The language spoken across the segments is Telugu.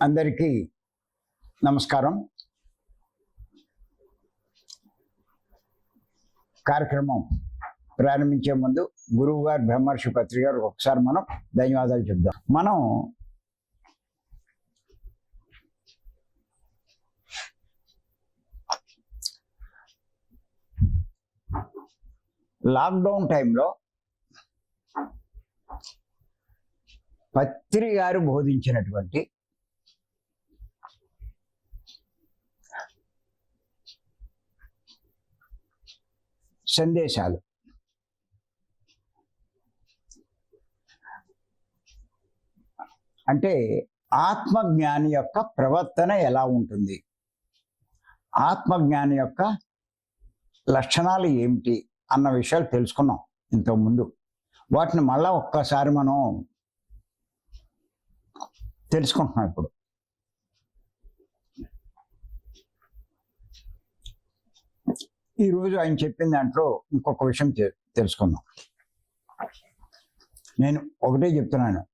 అందరికీ నమస్కారం. కార్యక్రమం ప్రారంభించే ముందు గురువు గారు బ్రహ్మర్షి పత్రిక గారు ఒకసారి మనం ధన్యవాదాలు చెప్దాం. మనం లాక్డౌన్ టైంలో పత్రి గారు బోధించినటువంటి సందేశాలు. అంటే ఆత్మజ్ఞాని యొక్క ప్రవర్తన ఎలా ఉంటుంది? ఆత్మజ్ఞాని యొక్క లక్షణాలు ఏమిటి? అన్న విషయాలు తెలుసుకున్నాం ఇంతకుముందు వాటిని మళ్ళా ఒక్కసారి మనం తెలుసుకుంటున్నాం ఇప్పుడు. ఈరోజు ఆయన చెప్పిన దాంట్లో ఇంకొక విషయం తెలుసుకుందాం. నేను ఒకటే చెప్తున్నాను.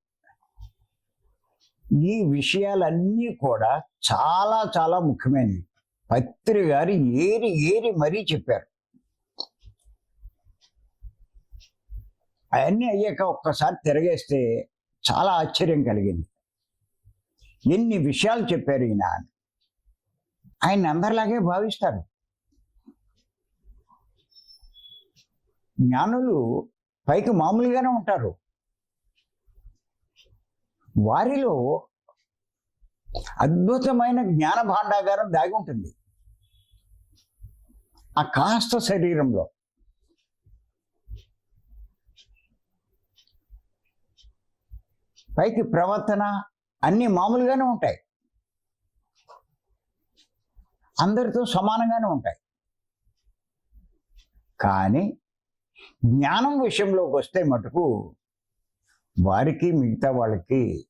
ఈ విషయాలన్నీ కూడా చాలా చాలా ముఖ్యమైనవి. పత్రి గారు ఏరి ఏరి మరీ చెప్పారు. అవన్నీ అయ్యాక ఒక్కసారి తిరగేస్తే చాలా ఆశ్చర్యం కలిగింది. ఎన్ని విషయాలు చెప్పారు ఈయన ఆయన అందరిలాగే భావిస్తారు. జ్ఞానులు పైకి మామూలుగానే ఉంటారు. వారిలో అద్భుతమైన జ్ఞాన భాండాగారం దాగి ఉంటుంది. ఆ కాస్త శరీరంలో. పైకి ప్రవర్తన అన్ని మామూలుగానే ఉంటాయి. అందరితో సమానంగానే ఉంటాయి. కానీ జ్ఞానం విషయంలోకి వస్తే మటుకు వారికి మిగతా వాళ్ళకి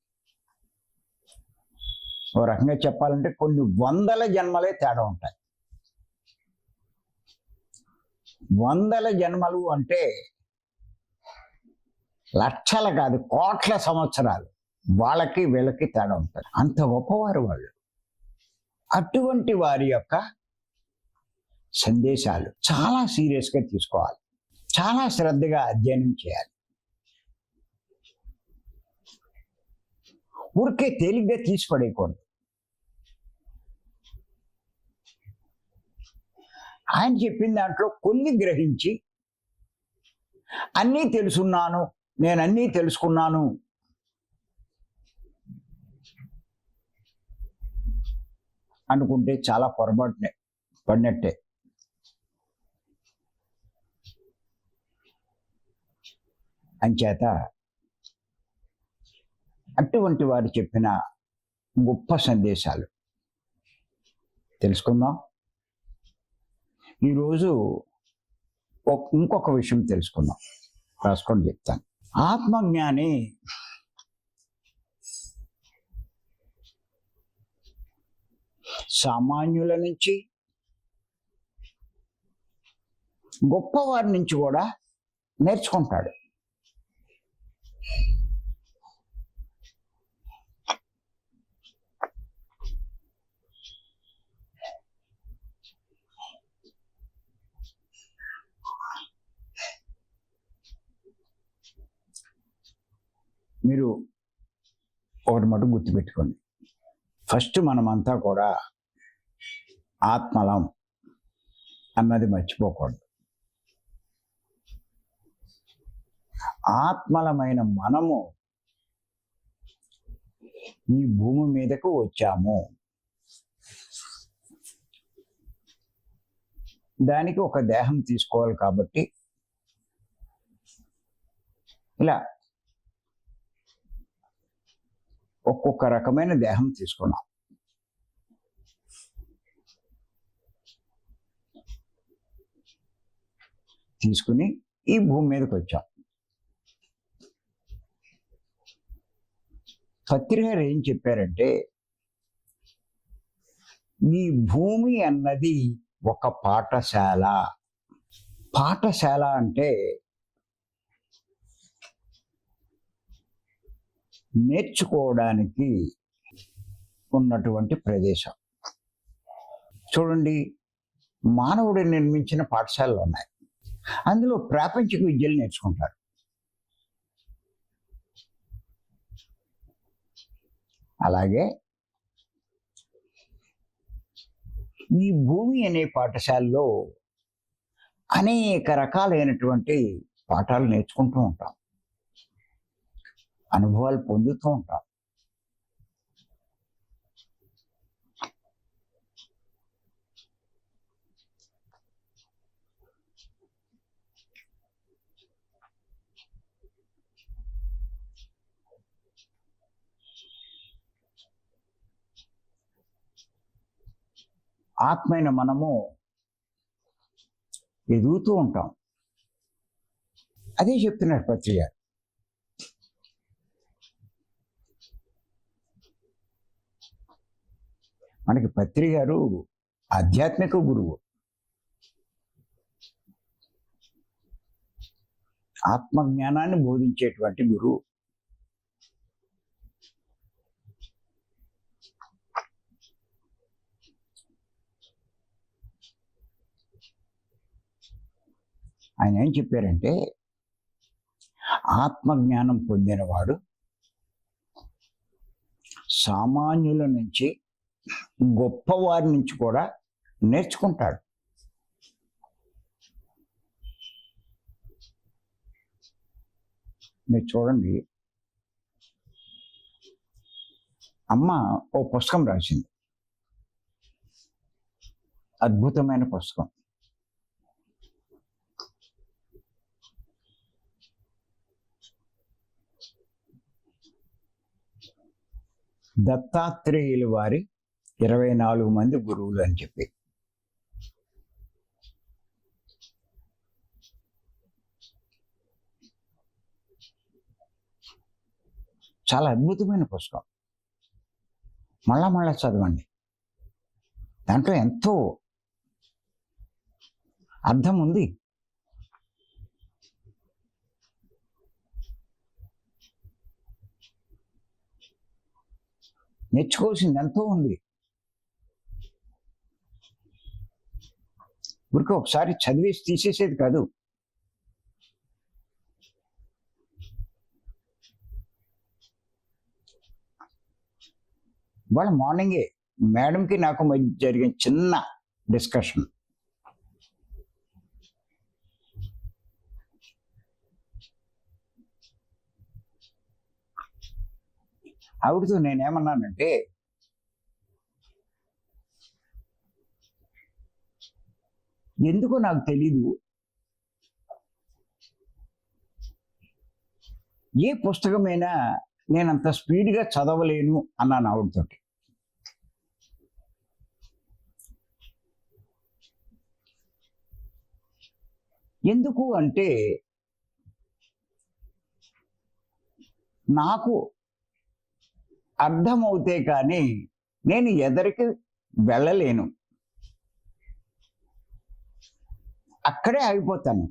ఓ రకంగా చెప్పాలంటే కొన్ని వందల జన్మలే తేడా ఉంటాయి. వందల జన్మలు అంటే లక్షల కాదు కోట్ల సంవత్సరాలు వాళ్ళకి వీళ్ళకి తేడా ఉంటుంది అంత గొప్పవారు వాళ్ళు. అటువంటి వారి యొక్క సందేశాలు చాలా సీరియస్గా తీసుకోవాలి. చాలా శ్రద్ధగా అధ్యయనం చేయాలి. ఊరికే తేలిగ్గా తీసి పడేయకూడదు. ఆయన చెప్పిన దాంట్లో కొన్ని గ్రహించి అన్నీ తెలుసున్నాను నేను అన్నీ తెలుసుకున్నాను. అనుకుంటే చాలా పొరపాటునే పడినట్టే. అంచేత అటువంటి వారు చెప్పిన గొప్ప సందేశాలు. తెలుసుకుందాం. ఈరోజు ఇంకొక విషయం తెలుసుకుందాం. రాసుకొని చెప్తాను. ఆత్మజ్ఞాని సామాన్యుల నుంచి గొప్పవారి నుంచి కూడా నేర్చుకుంటాడు. మీరు ఒకటి మటు గుర్తుపెట్టుకోండి. ఫస్ట్ మనమంతా కూడా ఆత్మలం అన్నది మర్చిపోకూడదు. ఆత్మలమైన మనము ఈ భూమి మీదకు వచ్చాము. దానికి ఒక దేహం తీసుకోవాలి కాబట్టి ఇలా ఒక్కొక్క రకమైన దేహం తీసుకున్నాం. తీసుకుని ఈ భూమి మీదకి వచ్చాం. పత్రికారు ఏం చెప్పారంటే ఈ భూమి అన్నది ఒక పాఠశాల. పాఠశాల అంటే నేర్చుకోవడానికి ఉన్నటువంటి ప్రదేశం. చూడండి మానవుడు నిర్మించిన పాఠశాలలు ఉన్నాయి. అందులో ప్రాపంచిక విద్యలు నేర్చుకుంటారు. అలాగే ఈ భూమి అనే పాఠశాలలో అనేక రకాలైనటువంటి పాఠాలు నేర్చుకుంటూ ఉంటాం. అనుభవాలు పొందుతూ ఉంటాం. ఆత్మైన మనము ఎదుగుతూ ఉంటాం. అదే చెప్తున్నారు పత్రిక మనకి పత్రి గారు ఆధ్యాత్మిక గురువు. ఆత్మజ్ఞానాన్ని బోధించేటువంటి గురువు. ఆయన ఏం చెప్పారంటే ఆత్మజ్ఞానం పొందినవాడు సామాన్యుల నుంచి గొప్పవారి నుంచి కూడా నేర్చుకుంటాడు. మీరు చూడండి. అమ్మ ఓ పుస్తకం రాసింది. అద్భుతమైన పుస్తకం. దత్తాత్రేయుల వారి ఇరవై నాలుగు మంది గురువులు అని చెప్పి. చాలా అద్భుతమైన పుస్తకం. మళ్ళా మళ్ళా చదవండి. దాంట్లో ఎంతో అర్థం ఉంది. నేర్చుకోవాల్సింది ఎంతో ఉంది. ఊరికే ఒకసారి చదివేసి తీసేసేది కాదు. వాళ్ళ మార్నింగే మేడంకి నాకు మధ్య జరిగిన చిన్న డిస్కషన్. ఆవిడతో నేనేమన్నానంటే ఎందుకో నాకు తెలీదు. ఏ పుస్తకమైనా నేను అంత స్పీడ్గా చదవలేను అన్నాను ఆవిడతోటి ఎందుకు అంటే నాకు అర్థమవుతే కానీ నేను ఎదరికి వెళ్ళలేను. అక్కడే ఆగిపోతాను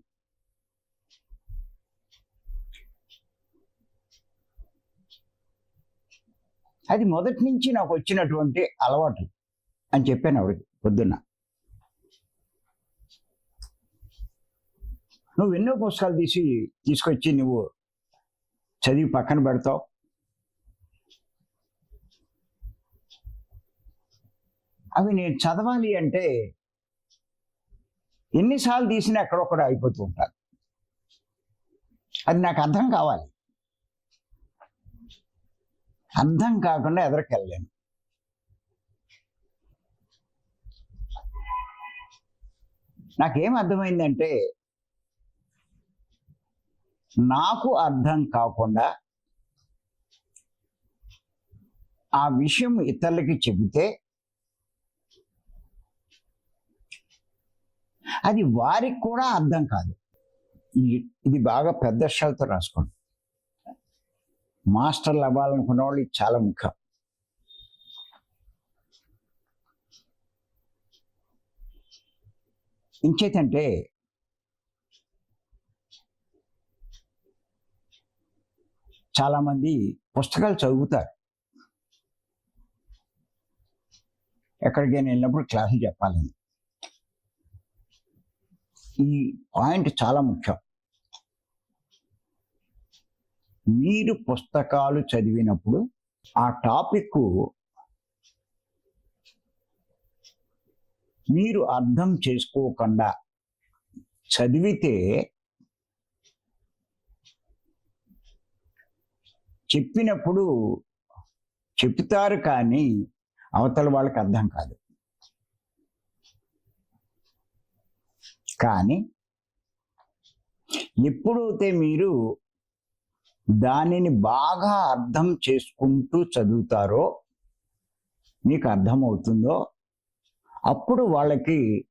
అది మొదటి నుంచి నాకు వచ్చినటువంటి అలవాటు అని చెప్పాను ఆవిడకి పొద్దున్న. నువ్వు ఎన్నో పుస్తకాలు తీసి తీసుకొచ్చి నువ్వు చదివి పక్కన పెడతావు. అవి నేను చదవాలి అంటే ఎన్నిసార్లు తీసినా ఎక్కడొక్కడ అయిపోతూ ఉంటారు. అది నాకు అర్థం కావాలి. అర్థం కాకుండా ఎదరికెళ్ళలేను. నాకేం అర్థమైందంటే నాకు అర్థం కాకుండా ఆ విషయం ఇతరులకి చెబితే అది వారికి కూడా అర్థం కాదు. ఇది బాగా పెద్ద అక్షరాలతో రాసుకోండి. మాస్టర్లు అవ్వాలనుకున్న వాళ్ళు ఇది చాలా ముఖ్యం. ఇంకేతంటే చాలామంది పుస్తకాలు చదువుతారు. ఎక్కడికైనా వెళ్ళినప్పుడు క్లాసులు చెప్పాలని. ఈ పాయింట్ చాలా ముఖ్యం. మీరు పుస్తకాలు చదివినప్పుడు ఆ టాపిక్ మీరు అర్థం చేసుకోకుండా చదివితే చెప్పినప్పుడు చెప్తారు కానీ అవతల వాళ్ళకి అర్థం కాదు. కానీ ఎప్పుడైతే మీరు దానిని బాగా అర్థం చేసుకుంటూ చదువుతారో మీకు అర్థమవుతుందో అప్పుడు వాళ్ళకి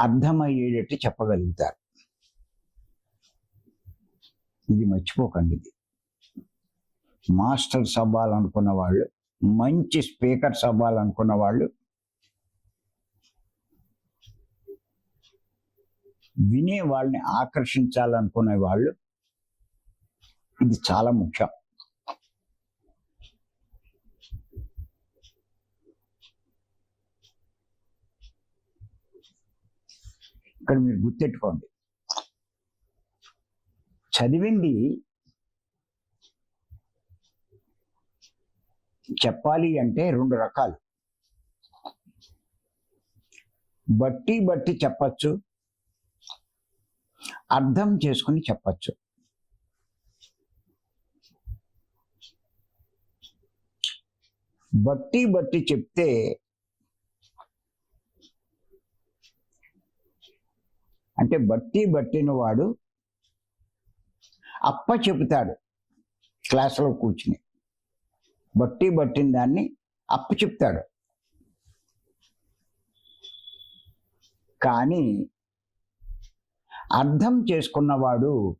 అర్థమయ్యేటట్టు చెప్పగలుగుతారు. ఇది మర్చిపోకండి ఇది. మాస్టర్స్ అవ్వాలనుకున్న వాళ్ళు మంచి స్పీకర్స్ అవ్వాలనుకున్న వాళ్ళు వినే వాళ్ళని ఆకర్షించాలనుకునే వాళ్ళు ఇది చాలా ముఖ్యం. ఇక్కడ మీరు గుర్తెట్టుకోండి. చదివింది చెప్పాలి అంటే రెండు రకాలు. బట్టి బట్టి చెప్పచ్చు. అర్థం చేసుకుని చెప్పచ్చు. బట్టి బట్టి చెప్తే అంటే బట్టి బట్టిన వాడు అప్ప చెబుతాడు క్లాసులో కూర్చుని. బట్టి బట్టిన దాన్ని అప్ప చెప్తాడు. కానీ అర్థం చేసుకున్నవాడు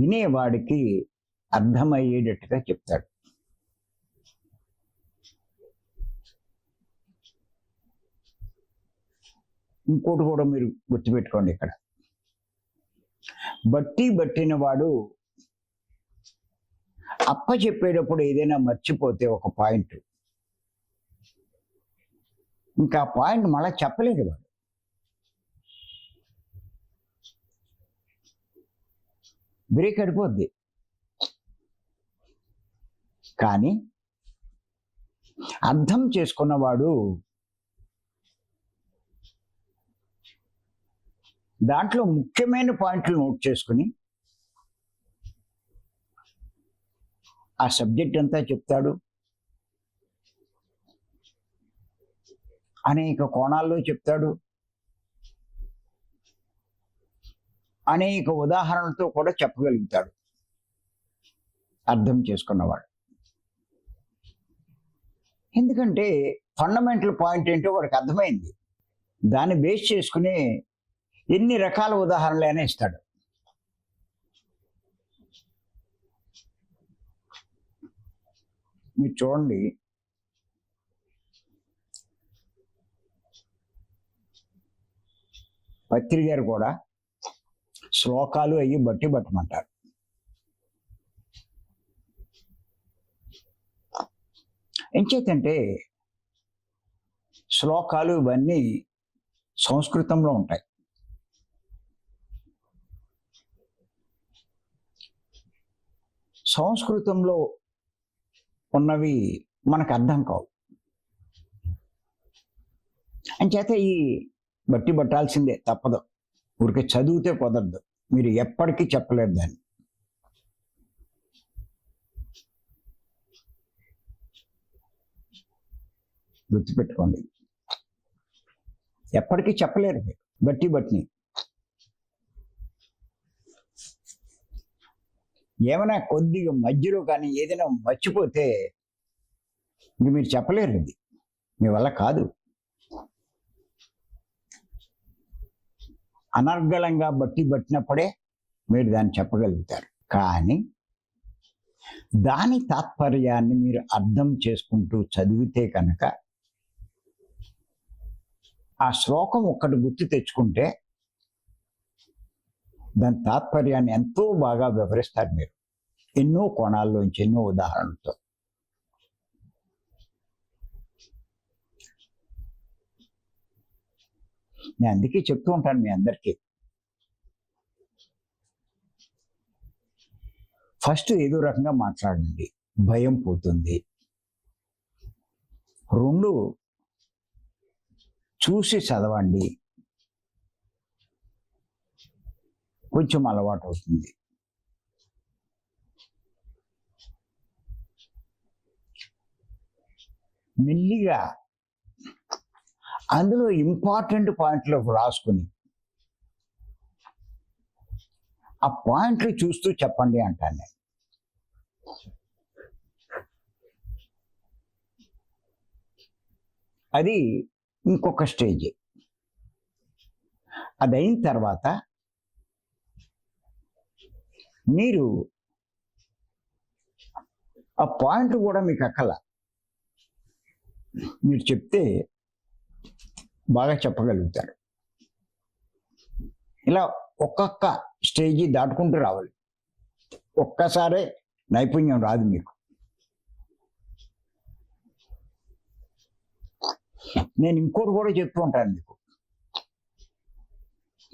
వినేవాడికి అర్థమయ్యేటట్టుగా చెప్తాడు. ఇంకోటి కూడా మీరు గుర్తుపెట్టుకోండి ఇక్కడ. బట్టి బట్టిన వాడు అప్ప చెప్పేటప్పుడు ఏదైనా మర్చిపోతే ఒక పాయింట్. ఇంకా ఆ పాయింట్ మళ్ళీ చెప్పలేదు వాడు. బ్రేక్ అడిపోద్ది కానీ అర్థం చేసుకున్నవాడు దాంట్లో ముఖ్యమైన పాయింట్లు నోట్ చేసుకుని ఆ సబ్జెక్ట్ అంతా చెప్తాడు. అనేక కోణాల్లో చెప్తాడు. అనేక ఉదాహరణలతో కూడా చెప్పగలుగుతాడు. అర్థం చేసుకున్నవాడు. ఎందుకంటే ఫండమెంటల్ పాయింట్ ఏంటో వాడికి అర్థమైంది. దాన్ని బేస్ చేసుకుని ఎన్ని రకాల ఉదాహరణలైనా ఇస్తాడు. మీరు చూడండి. పత్రి గారు కూడా శ్లోకాలు అయ్యి బట్టి పట్టమంటారు ఎంచేతంటే శ్లోకాలు ఇవన్నీ సంస్కృతంలో ఉంటాయి. సంస్కృతంలో ఉన్నవి మనకు అర్థం కావు. అంచేత ఈ బట్టి పట్టాల్సిందే తప్పదు. ఊరికే చదివితే కుదరదు. మీరు ఎప్పటికీ చెప్పలేరు దాన్ని. గుర్తుపెట్టుకోండి. ఎప్పటికీ చెప్పలేరు మీరు. బట్టి బట్టిని ఏమైనా కొద్దిగా మధ్యలో కానీ ఏదైనా మర్చిపోతే ఇంక మీరు చెప్పలేరు ఇది. మీ వల్ల కాదు. అనర్గళంగా బట్టి పట్టినప్పుడే మీరు దాన్ని చెప్పగలుగుతారు. కానీ దాని తాత్పర్యాన్ని మీరు అర్థం చేసుకుంటూ చదివితే కనుక ఆ శ్లోకం ఒక్కటి గుర్తు తెచ్చుకుంటే దాని తాత్పర్యాన్ని ఎంతో బాగా వివరిస్తారు మీరు. ఎన్నో కోణాల్లోంచి ఎన్నో ఉదాహరణతో నేను అందుకే చెప్తూ ఉంటాను మీ అందరికీ. ఫస్ట్ ఏదో రకంగా మాట్లాడండి. భయం పోతుంది. రెండు చూసి చదవండి. కొంచెం అలవాటు అవుతుంది. మెల్లిగా అందులో ఇంపార్టెంట్ పాయింట్లు రాసుకుని ఆ పాయింట్లు చూస్తూ చెప్పండి అంటాను నేను. అది ఇంకొక స్టేజ్. అది అయిన తర్వాత మీరు ఆ పాయింట్ కూడా మీకు అక్కల. మీరు చెప్తే బాగా చెప్పగలుగుతారు. ఇలా ఒక్కొక్క స్టేజీ దాటుకుంటూ రావాలి. ఒక్కసారే నైపుణ్యం రాదు మీకు. నేను ఇంకోటి కూడా చెప్తూ ఉంటాను మీకు.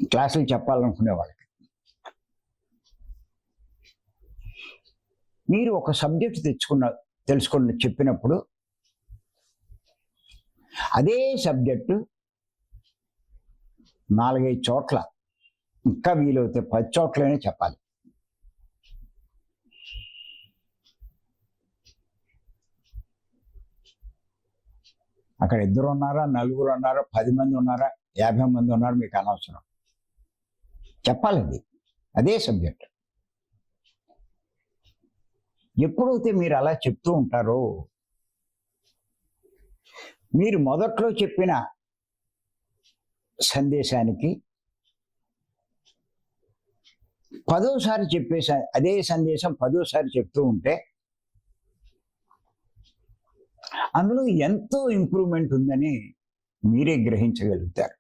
క్లాసులు చెప్పాలనుకునే వాళ్ళకి. మీరు ఒక సబ్జెక్ట్ తెచ్చుకున్న తెలుసుకున్న చెప్పినప్పుడు అదే సబ్జెక్టు నాలుగైదు చోట్ల. ఇంకా వీలైతే పది చోట్లనే చెప్పాలి. అక్కడ ఇద్దరు ఉన్నారా నలుగురు ఉన్నారా పది మంది ఉన్నారా యాభై మంది ఉన్నారు మీకు అనవసరం. చెప్పాలండి. అదే సబ్జెక్ట్. ఎప్పుడైతే మీరు అలా చెప్తూ ఉంటారో మీరు మొదట్లో చెప్పిన సందేశానికి. పదోసారి చెప్పే అదే సందేశం పదోసారి చెప్తూ ఉంటే అందులో ఎంతో ఇంప్రూవ్మెంట్ ఉందని మీరే గ్రహించగలుగుతారు.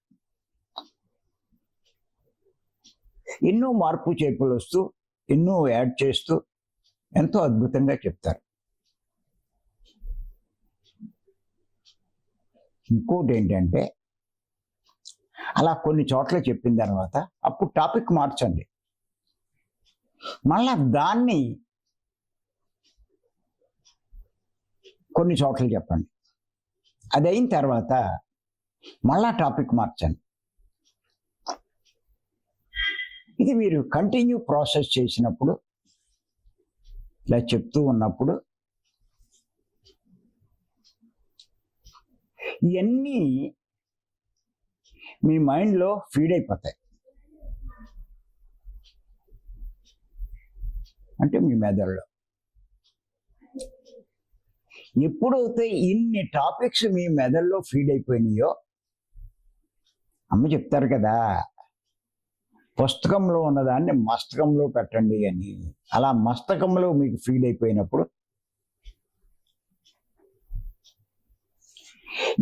ఎన్నో మార్పు చేపలు వస్తూ ఎన్నో యాడ్ చేస్తూ ఎంతో అద్భుతంగా చెప్తారు. ఇంకోటి ఏంటంటే అలా కొన్ని చోట్ల చెప్పిన తర్వాత అప్పుడు టాపిక్ మార్చండి. మళ్ళా దాన్ని కొన్ని చోట్ల చెప్పండి. అది అయిన తర్వాత మళ్ళా టాపిక్ మార్చండి. ఇది మీరు కంటిన్యూ ప్రాసెస్ చేసినప్పుడు ఇలా చెప్తూ ఉన్నప్పుడు ఇవన్నీ మీ మైండ్లో ఫీడ్ అయిపోతాయి. అంటే మీ మెదడులో. ఎప్పుడైతే ఇన్ని టాపిక్స్ మీ మెదడులో ఫీడ్ అయిపోయినాయో అమ్మ చెప్తారు కదా పుస్తకంలో ఉన్నదాన్ని మస్తకంలో పెట్టండి అని. అలా మస్తకంలో మీకు ఫీడ్ అయిపోయినప్పుడు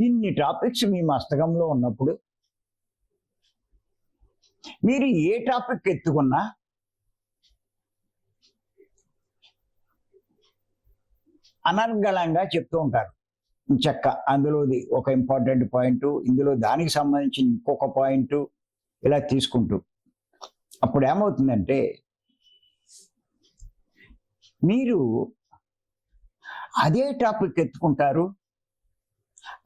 ఇన్ని టాపిక్స్ మీ మస్తకంలో ఉన్నప్పుడు మీరు ఏ టాపిక్ ఎత్తుకున్నా అనర్గళంగా చెప్తూ ఉంటారు. చెక్క. అందులోది ఒక ఇంపార్టెంట్ పాయింట్ ఇందులో దానికి సంబంధించిన ఇంకొక పాయింట్ ఇలా తీసుకుంటూ. అప్పుడు ఏమవుతుందంటే మీరు అదే టాపిక్ ఎత్తుకుంటారు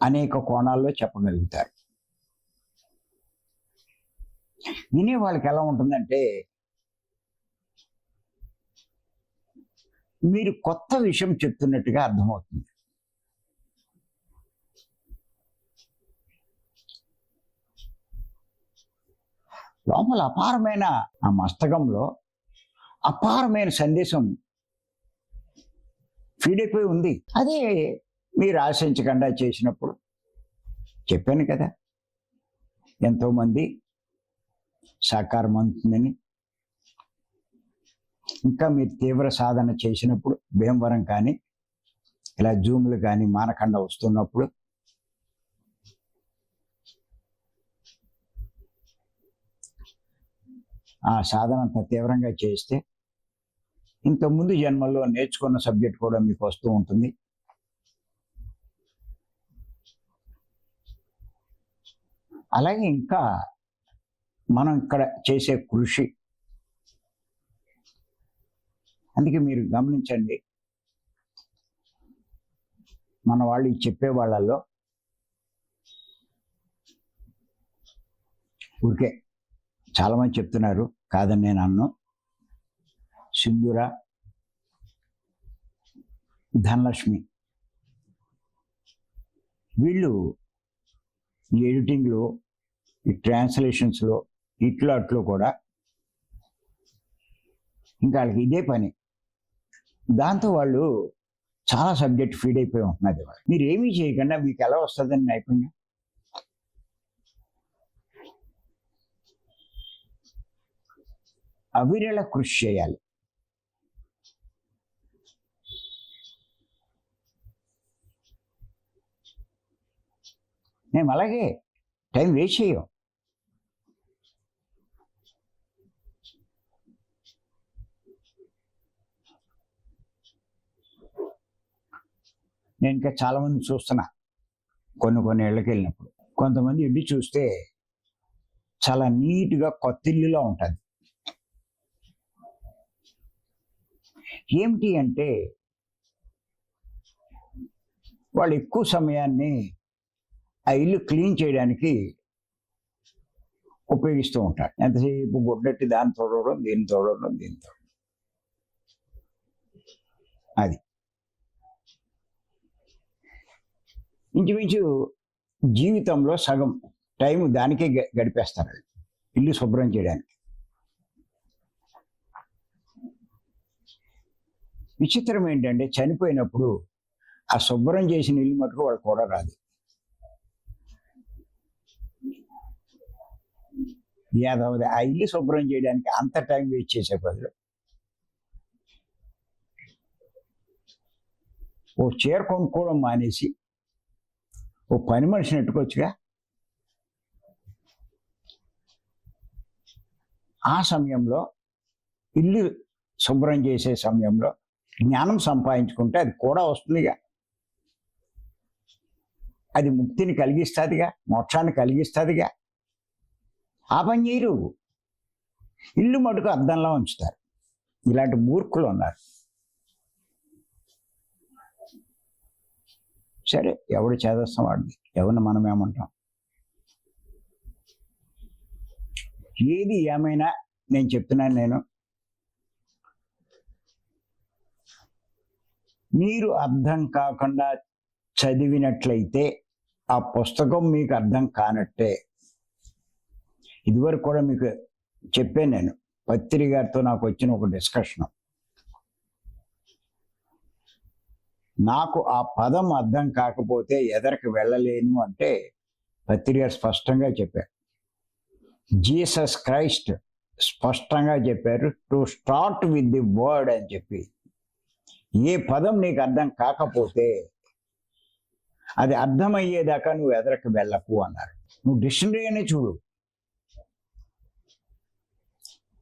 అనేక కోణాల్లో చెప్పగలుగుతారు. వినే వాళ్ళకి ఎలా ఉంటుందంటే మీరు కొత్త విషయం చెప్తున్నట్టుగా అర్థమవుతుంది. లోపల అపారమైన ఆ మస్తకంలో అపారమైన సందేశం ఫీడ్ అయిపోయి ఉంది. అదే మీరు ఆశించకుండా చేసినప్పుడు చెప్పాను కదా ఎంతోమంది సాకారం అవుతుందని. ఇంకా మీరు తీవ్ర సాధన చేసినప్పుడు భీమవరం కానీ ఇలా జూములు కానీ మానకండ వస్తున్నప్పుడు ఆ సాధన అంత తీవ్రంగా చేస్తే ఇంతకుముందు జన్మల్లో నేర్చుకున్న సబ్జెక్ట్ కూడా మీకు వస్తూ ఉంటుంది. అలాగే ఇంకా మనం ఇక్కడ చేసే కృషి. అందుకే మీరు గమనించండి. మన వాళ్ళు చెప్పే వాళ్ళల్లో ఊరికే చాలామంది చెప్తున్నారు కాదని నేను అన్ను. సింధుర ధనలక్ష్మి. వీళ్ళు ఈ ఎడిటింగ్లో ఈ ట్రాన్స్లేషన్స్లో ఇట్లా అట్లో కూడా. ఇంకా వాళ్ళకి ఇదే పని. దాంతో వాళ్ళు చాలా సబ్జెక్ట్ ఫీడ్ అయిపోయి ఉంటున్నది వాళ్ళు మీరు ఏమీ చేయకుండా మీకు ఎలా వస్తుందని నైపుణ్యం? అవిరళ కృషి చేయాలి. మేము అలాగే టైం వేస్ట్ చేయం నేను ఇంకా చాలామంది చూస్తున్నా. కొన్ని కొన్ని ఇళ్ళకి వెళ్ళినప్పుడు. కొంతమంది ఇల్లు చూస్తే చాలా నీట్గా కొత్త ఇల్లులో ఉంటుంది. ఏమిటి అంటే వాళ్ళు ఎక్కువ సమయాన్ని ఆ ఇల్లు క్లీన్ చేయడానికి ఉపయోగిస్తూ ఉంటారు. ఎంతసేపు గుడ్డెట్టి దాన్ని తోడవడం దీన్ని తోడవడం దీన్ని తోడడం అది. ఇంచుమించు జీవితంలో సగం టైం దానికే గ- గడిపేస్తారు ఇల్లు శుభ్రం చేయడానికి. విచిత్రం ఏంటంటే చనిపోయినప్పుడు ఆ శుభ్రం చేసిన ఇల్లు మటుకు వాళ్ళు కూడా రాదు. యాదవది ఆ ఇల్లు శుభ్రం చేయడానికి అంత టైం వేస్ట్ చేసే బదులు ఓ చీర కొనుక్కోవడం మానేసి ఓ పని మనిషిని ఎట్టుకోవచ్చుగా? ఆ సమయంలో ఇల్లు శుభ్రం చేసే సమయంలో జ్ఞానం సంపాదించుకుంటే అది కూడా వస్తుందిగా. అది ముక్తిని కలిగిస్తుందిగా మోక్షాన్ని కలిగిస్తుందిగా. ఆ పని చేయరు. ఇల్లు మటుకు అద్దంలో ఉంచుతారు. ఇలాంటి మూర్ఖులు ఉన్నారు. సరే ఎవడు చేదస్తాం వాడిని ఎవరిని మనం ఏమంటాం? ఏది ఏమైనా నేను చెప్తున్నాను నేను. మీరు అర్థం కాకుండా చదివినట్లయితే ఆ పుస్తకం మీకు అర్థం కానట్టే. ఇదివరకు కూడా మీకు చెప్పాను నేను. పత్రి గారితో నాకు వచ్చిన ఒక డిస్కషన్. నాకు ఆ పదం అర్థం కాకపోతే ఎదరికి వెళ్ళలేను అంటే పత్రి స్పష్టంగా చెప్పారు. జీసస్ క్రైస్ట్ స్పష్టంగా చెప్పారు to start with the word అని చెప్పి. ఏ పదం నీకు అర్థం కాకపోతే అది అర్థమయ్యేదాకా నువ్వు ఎదరికి వెళ్ళకు అన్నారు. నువ్వు డిక్షనరీ అనే చూడు.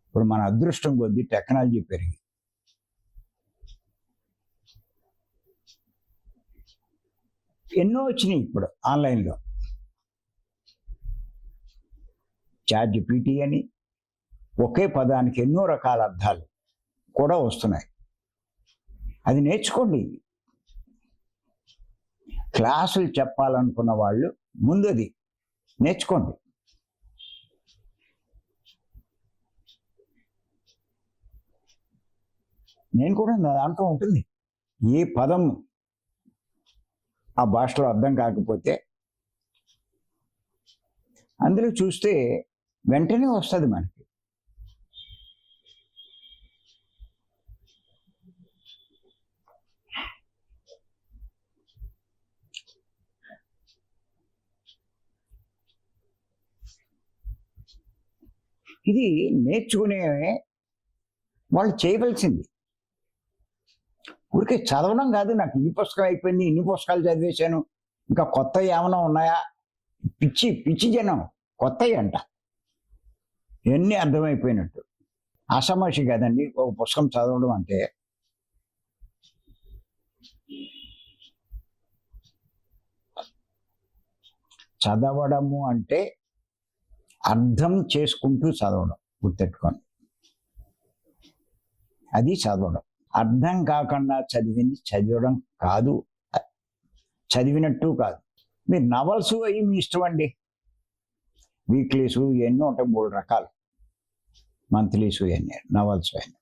ఇప్పుడు మన అదృష్టం కొద్దీ టెక్నాలజీ పెరిగింది. ఎన్నో వచ్చినాయి ఇప్పుడు ఆన్లైన్లో. చార్జ్ పీటీ అని ఒకే పదానికి ఎన్నో రకాల అర్థాలు కూడా వస్తున్నాయి. అది నేర్చుకోండి. క్లాసులు చెప్పాలనుకున్న వాళ్ళు ముందది నేర్చుకోండి. నేను కూడా నా దాంట్లో ఉంటుంది. ఏ పదం ఆ భాషలో అర్థం కాకపోతే అందులో చూస్తే వెంటనే వస్తుంది మనకి. ఇది నేర్చుకునే వాళ్ళు చేయవలసింది. ఊరికే చదవడం కాదు నాకు ఈ పుస్తకం అయిపోయింది ఇన్ని పుస్తకాలు చదివేశాను. ఇంకా కొత్త ఏమైనా ఉన్నాయా? పిచ్చి పిచ్చి జనం. కొత్తవి అంట. ఎన్ని అర్థమైపోయినట్టు. అసమాషి కాదండి ఒక పుస్తకం చదవడం అంటే. చదవడము అంటే అర్థం చేసుకుంటూ చదవడం గుర్తెట్టుకోండి అది చదవడం. అర్థం కాకుండా చదివింది చదవడం కాదు. చదివినట్టు కాదు. మీరు నవల్స్ అవి మీ ఇష్టం అండి. వీక్లీస్ ఎన్నో ఉంటాయి మూడు రకాలు. మంత్లీస్ ఇవన్నీ నవల్స్ అయినా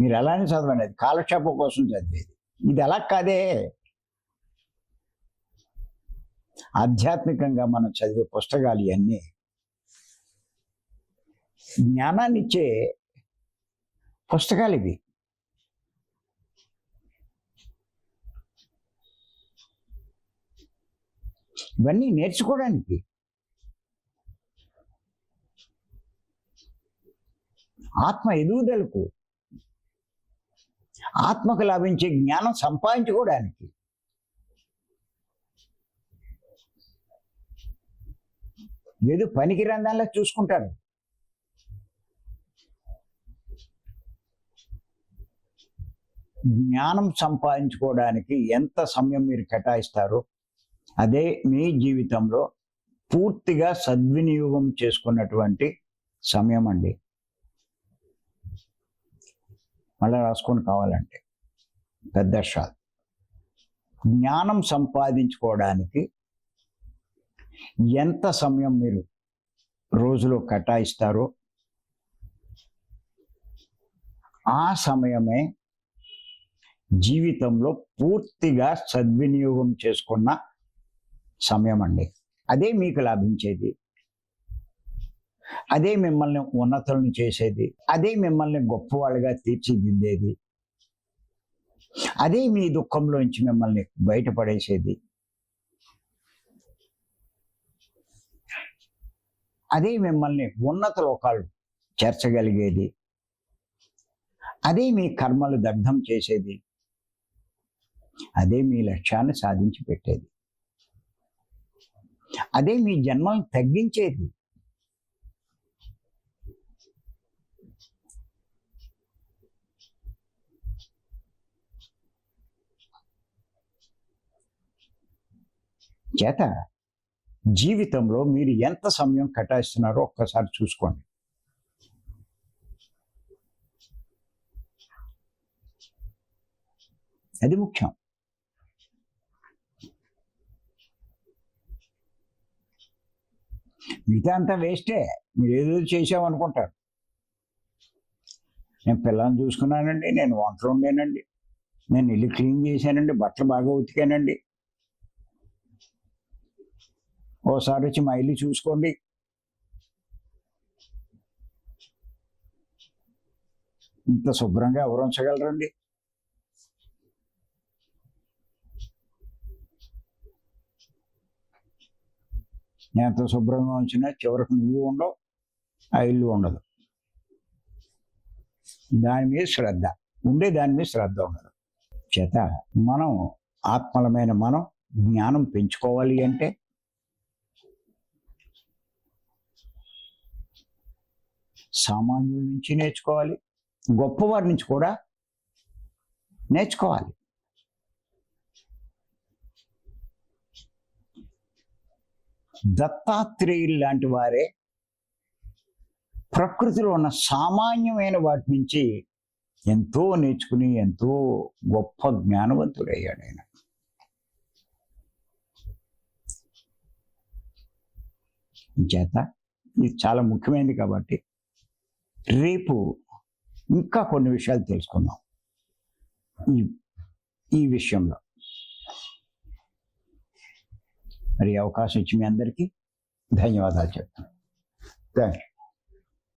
మీరు ఎలానే చదవండి అది కాలక్షేపం కోసం చదివేది. ఇది అలా కాదే? ఆధ్యాత్మికంగా మనం చదివే పుస్తకాలు ఇవన్నీ. జ్ఞానాన్నిచ్చే పుస్తకాలు ఇవి. ఇవన్నీ నేర్చుకోవడానికి. ఆత్మ ఎదుగుదలకు ఆత్మకు లభించే జ్ఞానం సంపాదించుకోవడానికి. ఏదో పనికి రందాల్లో చూసుకుంటారు. జ్ఞానం సంపాదించుకోవడానికి ఎంత సమయం మీరు కేటాయిస్తారో అదే మీ జీవితంలో పూర్తిగా సద్వినియోగం చేసుకున్నటువంటి సమయం అండి. మళ్ళీ రాసుకొని కావాలంటే. పెద్ద షాల్ జ్ఞానం సంపాదించుకోవడానికి ఎంత సమయం మీరు రోజులో కేటాయిస్తారో ఆ సమయమే జీవితంలో పూర్తిగా సద్వినియోగం చేసుకున్న సమయం అండి అదే మీకు లభించేది. అదే మిమ్మల్ని ఉన్నతులను చేసేది. అదే మిమ్మల్ని గొప్పవాళ్ళుగా తీర్చిదిద్దేది. అదే మీ దుఃఖంలోంచి మిమ్మల్ని బయటపడేసేది. అదే మిమ్మల్ని ఉన్నత లోకాలు చేర్చగలిగేది. అదే మీ కర్మలు దగ్ధం చేసేది. అదే మీ లక్ష్యాన్ని సాధించి పెట్టేది. అదే మీ జన్మలను తగ్గించేది. చేత జీవితంలో మీరు ఎంత సమయం కటాయిస్తున్నారో ఒక్కసారి చూసుకోండి. అది ముఖ్యం. మిగతా అంతా వేస్టే. మీరు ఏదో చేసామనుకుంటారు నేను పిల్లల్ని చూసుకున్నానండి నేను వంటలు ఉండేనండి నేను ఇల్లు క్లీన్ చేశానండి బట్టలు బాగా ఉతికానండి. ఓసారి వచ్చి మా ఇల్లు చూసుకోండి. ఇంత శుభ్రంగా ఎవరు ఉంచగలరండి? ఎంత శుభ్రంగా ఉంచినా చివరికి నువ్వు ఉండవు ఆ ఇల్లు ఉండదు. దాని మీద శ్రద్ధ. ఉండే దాని మీద శ్రద్ధ ఉండదు. చేత మనం ఆత్మలమైన మనం జ్ఞానం పెంచుకోవాలి అంటే సామాన్యుల నుంచి నేర్చుకోవాలి గొప్పవారి నుంచి కూడా నేర్చుకోవాలి. దత్తాత్రేయులు లాంటి వారే ప్రకృతిలో ఉన్న సామాన్యమైన వాటి నుంచి ఎంతో నేర్చుకుని ఎంతో గొప్ప జ్ఞానవంతుడయ్యాడు ఆయన. చేత ఇది చాలా ముఖ్యమైనది కాబట్టి రేపు ఇంకా కొన్ని విషయాలు తెలుసుకుందాం. ఈ ఈ విషయంలో. మరి ఈ అవకాశం ఇచ్చి మీ అందరికీ ధన్యవాదాలు చెప్తాను థ్యాంక్ యూ